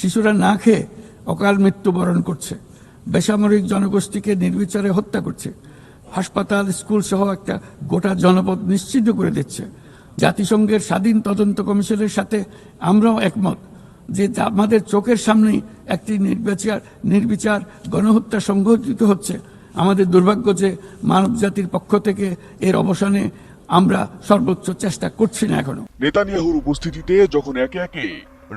শিশুরা না খেয়ে অকাল মৃত্যুবরণ করছে। বেসামরিক জনগোষ্ঠীকে নির্বিচারে হত্যা করছে। হাসপাতাল, স্কুল সহ একটা গোটা জনপদ নিশ্চিত করে দিচ্ছে। জাতিসংঘের স্বাধীন তদন্ত কমিশনের সাথে আমরাও একমত যে আমাদের চোখের সামনেই একটি নির্বিচার নির্বিচার গণহত্যা সংঘটিত হচ্ছে। আমাদের দুর্ভাগ্য যে মানব জাতির পক্ষ থেকে এর অবসানে আমরা সর্বোচ্চ চেষ্টা করছি না এখনও। নেতানিয়াহুর উপস্থিতিতে যখন একে একে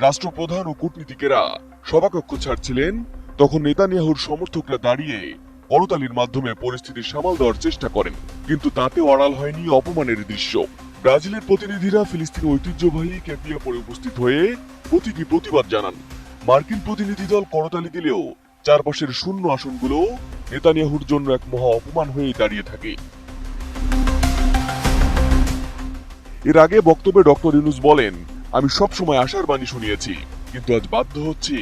রাষ্ট্রপ্রধান ও কূটনীতিকেরা সভাকক্ষ ছাড়ছিলেন। তখন নেতানিয়াহুর সমর্থকরা দাঁড়িয়ে করতালির মাধ্যমে পরিস্থিতি সামাল দেওয়ার চেষ্টা করেন। কিন্তু তাতে অড়াল হয়নি অপমানের দৃশ্য। ব্রাজিলের প্রতিনিধিরা ফিলিস্তিন ঐতিহ্যবাহী ক্যাপিয়া পরে উপস্থিত হয়ে প্রতীকী প্রতিবাদ জানান। মার্কিন প্রতিনিধি দল করতালি দিলেও চারপাশের শূন্য আসনগুলো নেতানিয়াহুর জন্য এক মহা অপমান হয়ে দাঁড়িয়ে থাকে। এর আগে বক্তব্যে ডক্টর ইউনুস বলেন আমি সবসময় আশার বাণী শুনিয়েছি, কিন্তু আজ বাধ্য হচ্ছি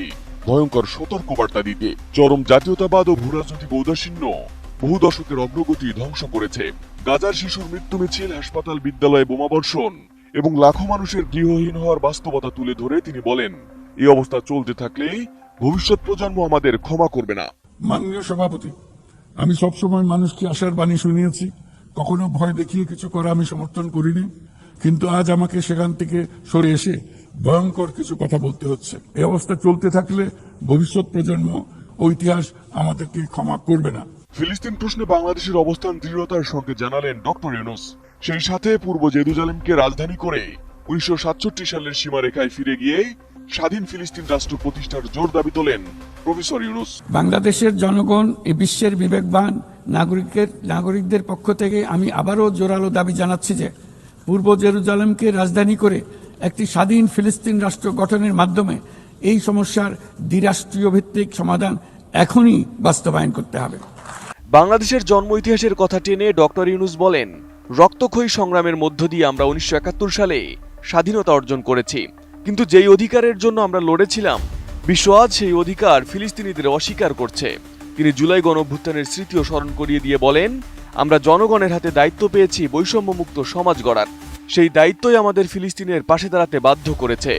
ভয়ঙ্কর সতর্কবার্তা দিতে। চরম জাতীয়তাবাদ ও ভূরাজনৈতিক ঔদাসীন্য বহু দশকের অগ্রগতি ধ্বংস করেছে। গাজার শিশুর মৃত্যু মিছিল, হাসপাতাল, বিদ্যালয়ে বোমাবর্ষণ এবং লাখো মানুষের গৃহহীন হওয়ার বাস্তবতা তুলে ধরে তিনি বলেন, এই অবস্থা চলতে থাকলে ভবিষ্যৎ প্রজন্ম আমাদের ক্ষমা করবে না। মাননীয় সভাপতি, আমি সবসময় মানুষকে আশার বাণী শুনিয়েছি। কখনো ভয় দেখিয়ে কিছু করা আমি সমর্থন করিনি। কিন্তু আজ আমাকে সেখান থেকে সরে এসে ভয়ঙ্কর কিছু কথা বলতে হচ্ছে। এই অবস্থা চলতে থাকলে ভবিষ্যৎ প্রজন্ম ও ইতিহাস আমাদেরকে ক্ষমা করবে না। ফিলিস্তিন প্রশ্নে বাংলাদেশের অবস্থান দৃঢ়তার সঙ্গে জানালেন ডক্টর ইউনুস। সেই সাথে পূর্ব জেরুজালেমকে রাজধানী করে উনিশশো সাতষট্টি সালের সীমারেখায় ফিরে গিয়ে স্বাধীন ফিলিস্তিন রাষ্ট্র প্রতিষ্ঠার জোর দাবি তোলেন প্রফেসর ইউনুস। বাংলাদেশের জনগণ এ বিশ্বের বিবেকবান নাগরিকের নাগরিকদের পক্ষ থেকে আমি আবারও জোরালো দাবি জানাচ্ছি যে পূর্ব জেরুজালেমকে রাজধানী করে একটি স্বাধীন ফিলিস্তিন রাষ্ট্র গঠনের মাধ্যমে এই সমস্যার দ্বিরাষ্ট্রীয় ভিত্তিক সমাধান এখনই বাস্তবায়ন করতে হবে। বাংলাদেশের জন্ম ইতিহাসের কথা টেনে ডক্টর ইউনুস বলেন, রক্তক্ষয়ী সংগ্রামের মধ্য দিয়ে আমরা উনিশশো একাত্তর সালে স্বাধীনতা অর্জন করেছি। কিন্তু যেই অধিকারের জন্য আমরা লড়েছিলাম, বিশ্ব আজ সেই অধিকার ফিলিস্তিনিদের অস্বীকার করছে। তিনি জুলাই গণঅভ্যুত্থানের স্মৃতিও স্মরণ করিয়ে দিয়ে বলেন, আমরা জনগণের হাতে দায়িত্ব পেয়েছি বৈষম্যমুক্ত সমাজ গড়ার। সেই দায়িত্বই আমাদের ফিলিস্তিনের পাশে দাঁড়াতে বাধ্য করেছে।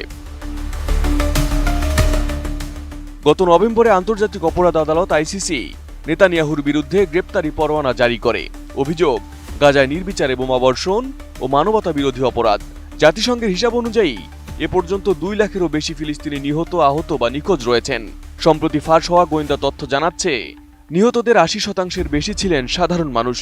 গত নভেম্বরে আন্তর্জাতিক অপরাধ আদালত আইসিসি নেতানিয়াহুর বিরুদ্ধে গ্রেপ্তারি পরোয়ানা জারি করে। অভিযোগ, গাজায় নির্বিচারে বোমাবর্ষণ ও মানবতা বিরোধী অপরাধ। জাতিসংঘের হিসাব অনুযায়ী এ পর্যন্ত দুই লাখেরও বেশি ফিলিস্তিনি নিহত, আহত বা নিখোঁজ রয়েছেন। সম্প্রতি ফাঁস হওয়া গোয়েন্দা তথ্য জানাচ্ছে, নিহতদের আশি শতাংশের বেশি ছিলেন সাধারণ মানুষ।